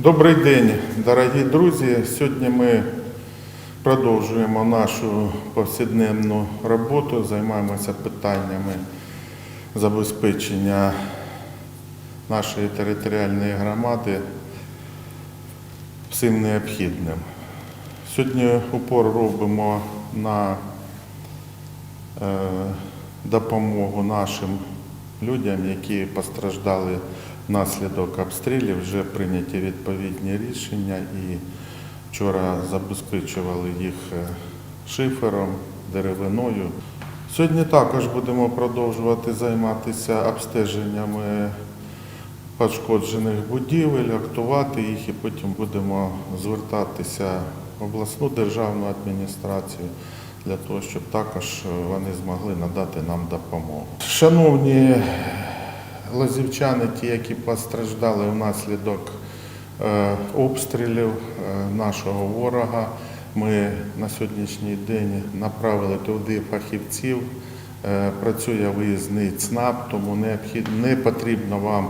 Добрий день, дорогі друзі. Сьогодні ми продовжуємо нашу повсякденну роботу, займаємося питаннями забезпечення нашої територіальної громади всім необхідним. Сьогодні упор робимо на е, допомогу нашим людям, які постраждали внаслідок обстрілів. Вже прийняті відповідні рішення і вчора забезпечували їх е, шифером, деревиною. Сьогодні також будемо продовжувати займатися обстеженнями пошкоджених будівель, актувати їх і потім будемо звертатися в обласну державну адміністрацію для того, щоб також вони змогли надати нам допомогу. Шановні лазівчани, ті, які постраждали внаслідок е, обстрілів е, нашого ворога, ми на сьогоднішній день направили туди фахівців. Е, Працює виїзний ЦНАП, тому необхід- не потрібно вам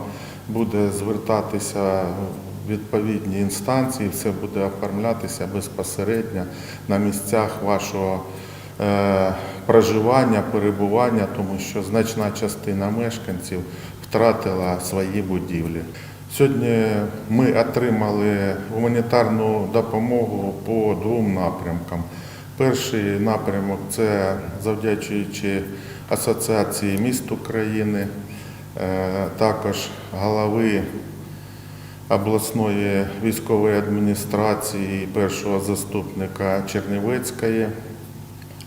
буде звертатися відповідні інстанції, все буде оформлятися безпосередньо на місцях вашого проживання, перебування, тому що значна частина мешканців втратила свої будівлі. Сьогодні ми отримали гуманітарну допомогу по двом напрямкам. Перший напрямок це завдячуючи Асоціації міст України, е, також голови обласної військової адміністрації, першого заступника Чернівецької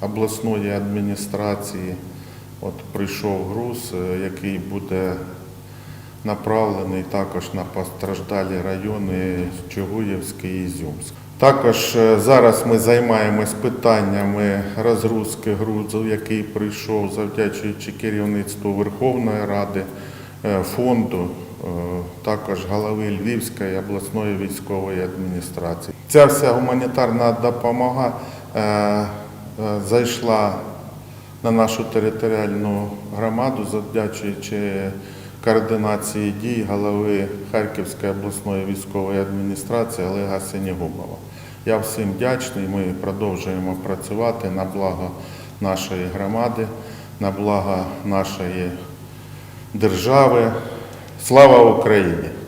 обласної адміністрації. От прийшов груз, е, який буде направлений також на постраждалі райони Чугуївський і Ізюмськ. Також е, зараз ми займаємось питаннями розгрузки грузу, який прийшов завдячуючи керівництву Верховної Ради, е, фонду, також голови Львівської обласної військової адміністрації. Ця вся гуманітарна допомога зайшла на нашу територіальну громаду, завдячуючи координації дій голови Харківської обласної військової адміністрації Олега Синігубова. Я всім вдячний. Ми продовжуємо працювати на благо нашої громади, на благо нашої держави. Слава Україні!